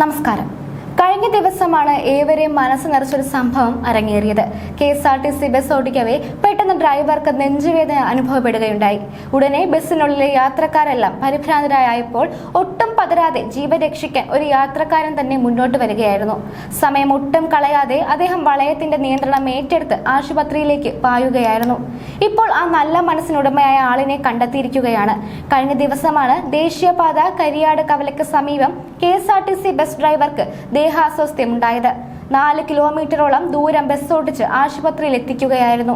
നമസ്കാരം. കഴിഞ്ഞ ദിവസമാണ് ഏവരെയും മനസ്സ് നിറച്ചൊരു സംഭവം അരങ്ങേറിയത്. K S R T C bus ഓടിക്കവേ പെട്ടെന്ന് ഡ്രൈവർക്ക് നെഞ്ചുവേദന അനുഭവപ്പെടുകയുണ്ടായി. ഉടനെ ബസ്സിനുള്ളിലെ യാത്രക്കാരെല്ലാം പരിഭ്രാന്തരായപ്പോൾ ഒട്ടും പതരാതെ ജീവൻ രക്ഷിക്കാൻ ഒരു യാത്രക്കാരൻ തന്നെ മുന്നോട്ട് വരികയായിരുന്നു. സമയം ഒട്ടും കളയാതെ അദ്ദേഹം വളയത്തിന്റെ നിയന്ത്രണം ഏറ്റെടുത്ത് ആശുപത്രിയിലേക്ക് പായുകയായിരുന്നു. ഇപ്പോൾ ആ നല്ല മനസ്സിനുടമയായ ആളിനെ കണ്ടെത്തിയിരിക്കുകയാണ്. കഴിഞ്ഞ ദിവസമാണ് ദേശീയപാത കരിയാട് കവലയ്ക്ക് സമീപം K S R T C bus ഡ്രൈവർക്ക് ദേഹാസ്വാസ്ഥ്യമുണ്ടായത് നാല് കിലോമീറ്ററോളം ദൂരം ബസ് ഓടിച്ച് ആശുപത്രിയിൽ എത്തിക്കുകയായിരുന്നു.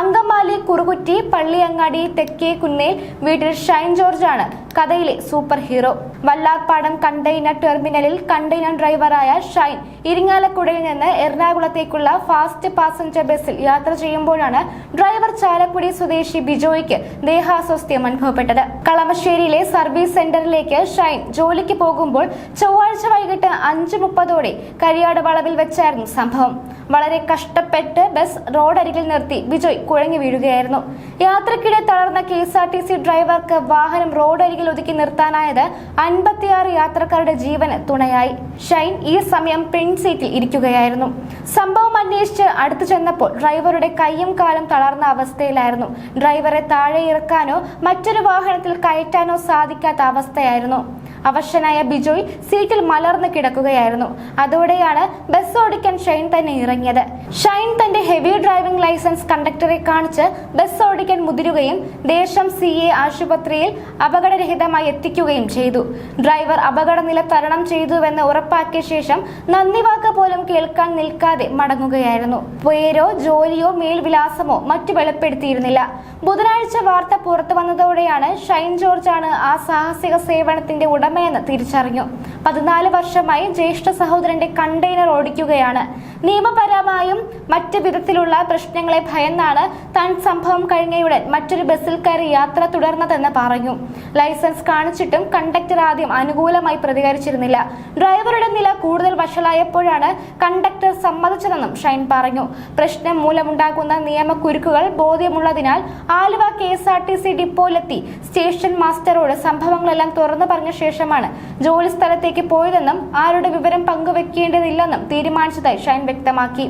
അങ്കമാലി കുറുകുറ്റി പള്ളിയങ്ങാടി തെക്കേ കുന്നേൽ വീട്ടിൽ ഷൈൻ ജോർജാണ് കഥയിലെ സൂപ്പർ ഹീറോ വല്ലാർപാടം കണ്ടെയ്നർ ടെർമിനലിൽ കണ്ടെയ്നർ ഡ്രൈവറായ ഷൈൻ ഇരിങ്ങാലക്കുടയിൽ നിന്ന് എറണാകുളത്തേക്കുള്ള ഫാസ്റ്റ് പാസഞ്ചർ ബസ്സിൽ യാത്ര ചെയ്യുമ്പോഴാണ് ഡ്രൈവർ ചാലക്കുടി സ്വദേശി ബിജോയ്ക്ക് ദേഹാസ്വാസ്ഥ്യം അനുഭവപ്പെട്ടത്. കളമശ്ശേരിയിലെ സർവീസ് സെന്ററിലേക്ക് ഷൈൻ ജോലിക്ക് പോകുമ്പോൾ ചൊവ്വാഴ്ച വൈകിട്ട് അഞ്ച് മുപ്പതോടെ കരിയാട് വളവിൽ വെച്ചായിരുന്നു സംഭവം. വളരെ കഷ്ടപ്പെട്ട് ബസ് റോഡരികിൽ നിർത്തി ബിജോയ് കുഴങ്ങി വീഴുകയായിരുന്നു. യാത്രക്കിടെ തളർന്ന K S R T C ഡ്രൈവർക്ക് വാഹനം റോഡരികിൽ ഒതുക്കി നിർത്താനായത് അൻപത്തിയാറ് യാത്രക്കാരുടെ ജീവന് തുണയായി. ഷൈൻ ഈ സമയം പ്രിന്റ് സീറ്റിൽ ഇരിക്കുകയായിരുന്നു. സംഭവം അന്വേഷിച്ച് അടുത്തു ചെന്നപ്പോൾ ഡ്രൈവറുടെ കൈയും കാലും തളർന്ന അവസ്ഥയിലായിരുന്നു. ഡ്രൈവറെ താഴെ ഇറക്കാനോ മറ്റൊരു വാഹനത്തിൽ കയറ്റാനോ സാധിക്കാത്ത അവസ്ഥയായിരുന്നു. അവശനായ ബിജോയ് സീറ്റിൽ മലർന്നു കിടക്കുകയായിരുന്നു. അതോടെയാണ് ബസ് ഓടിക്കാൻ ഷൈൻ തന്നെ ഇറങ്ങിയത്. ഷൈൻ തന്റെ ഹെവി ഡ്രൈവിംഗ് ലൈസൻസ് കണ്ടക്ടറെ കാണിച്ച് ബസ് ഓടിക്കാൻ മുതിരുകയും ദേശം സി എ ആശുപത്രിയിൽ അപകടരഹിതമായി എത്തിക്കുകയും ചെയ്തു. ഡ്രൈവർ അപകടനില തരണം ചെയ്തുവെന്ന് ഉറപ്പാക്കിയ ശേഷം നന്ദി വാക്ക് പോലും കേൾക്കാൻ നിൽക്കാതെ മടങ്ങുകയായിരുന്നു. പേരോ ജോലിയോ മേൽവിലാസമോ മറ്റു വെളിപ്പെടുത്തിയിരുന്നില്ല. ബുധനാഴ്ച വാർത്ത പുറത്തു വന്നതോടെയാണ് ഷൈൻ ജോർജ് ആണ് ആ സാഹസിക സേവനത്തിന്റെ ഉടമയെന്ന് തിരിച്ചറിഞ്ഞു. പതിനാല് വർഷമായി ജ്യേഷ്ഠ സഹോദരന്റെ കണ്ടെയ്നർ ഓടിക്കുകയാണ്. നിയമപരമായും മറ്റ് വിധത്തിലുള്ള പ്രശ്നങ്ങളെ ഭയന്നാണ് താൻ സംഭവം കഴിഞ്ഞയുടൻ മറ്റൊരു ബസ്സിൽ കയറി യാത്ര തുടർന്നതെന്ന് പറഞ്ഞു. ലൈസൻസ് കാണിച്ചിട്ടും കണ്ടക്ടർ ആദ്യം അനുകൂലമായി പ്രതികരിച്ചിരുന്നില്ല. ഡ്രൈവറുടെ നില കൂടുതൽ വഷളായപ്പോഴാണ് കണ്ടക്ടർ സമ്മതിച്ചതെന്നും ഷൈൻ പറഞ്ഞു. പ്രശ്നം മൂലമുണ്ടാകുന്ന നിയമക്കുരുക്കുകൾ ബോധ്യമുള്ളതിനാൽ Aluva K S R T C ഡിപ്പോയിലെത്തി station മാസ്റ്ററോട് സംഭവങ്ങളെല്ലാം തുറന്നു പറഞ്ഞ ശേഷമാണ് ജോലി സ്ഥലത്തേക്ക് പോയതെന്നും ആരുടെ വിവരം പങ്കുവെക്കേണ്ടതില്ലെന്നും തീരുമാനിച്ചതായി ഷൈൻ വ്യക്തമാക്കി.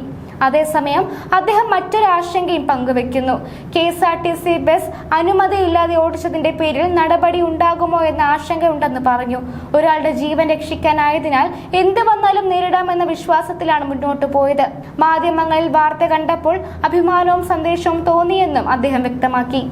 അതേസമയം അദ്ദേഹം മറ്റൊരു ആശങ്കയും പങ്കുവെക്കുന്നു. K S R T C bus അനുമതിയില്ലാതെ ഓടിച്ചതിന്റെ പേരിൽ നടപടി ഉണ്ടാകുമോ എന്ന ആശങ്കയുണ്ടെന്ന് പറഞ്ഞു. ഒരാളുടെ ജീവൻ രക്ഷിക്കാനായതിനാൽ എന്ത് വന്നാലും നേരിടാമെന്ന വിശ്വാസത്തിലാണ് മുന്നോട്ട് പോയത്. മാധ്യമങ്ങളിൽ വാർത്ത കണ്ടപ്പോൾ അഭിമാനവും സന്ദേശവും തോന്നിയെന്നും അദ്ദേഹം വ്യക്തമാക്കി.